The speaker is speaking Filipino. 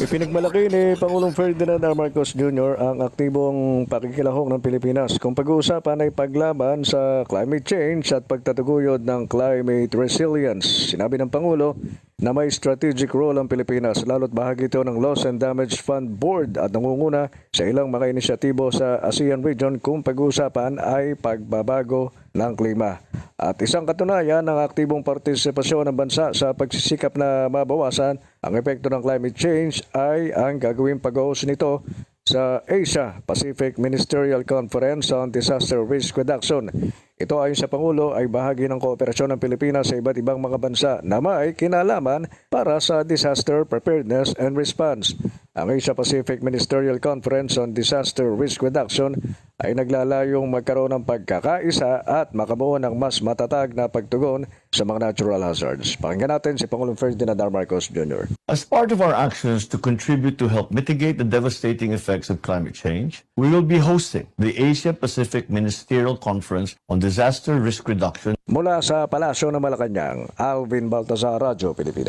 Ipinagmalaki ni Pangulong Ferdinand R. Marcos Jr. ang aktibong pakikilahok ng Pilipinas kung pag-uusapan ay paglaban sa climate change at pagtataguyod ng climate resilience. Sinabi ng Pangulo na may strategic role ang Pilipinas lalo't bahagi ito ng Loss and Damage Fund Board at nangunguna sa ilang mga inisyatibo sa ASEAN region kung pag-uusapan ay pagbabago ng klima. At isang katunayan ng aktibong partisipasyon ng bansa sa pagsisikap na mabawasan ang epekto ng climate change ay ang gagawing pag-host nito sa Asia Pacific Ministerial Conference on Disaster Risk Reduction. Ito ayon sa Pangulo ay bahagi ng kooperasyon ng Pilipinas sa iba't ibang mga bansa na may kinalaman para sa disaster preparedness and response. Ang Asia Pacific Ministerial Conference on Disaster Risk Reduction ay naglalayong magkaroon ng pagkakaisa at makabuo ng mas matatag na pagtugon sa mga natural hazards. Pakinggan natin si Pangulong Ferdinand R. Marcos Jr. As part of our actions to contribute to help mitigate the devastating effects of climate change, we will be hosting the Asia Pacific Ministerial Conference on Disaster Risk Reduction Mula sa Palasyo ng Malacanang, Alvin Baltazar, Radyo Pilipinas.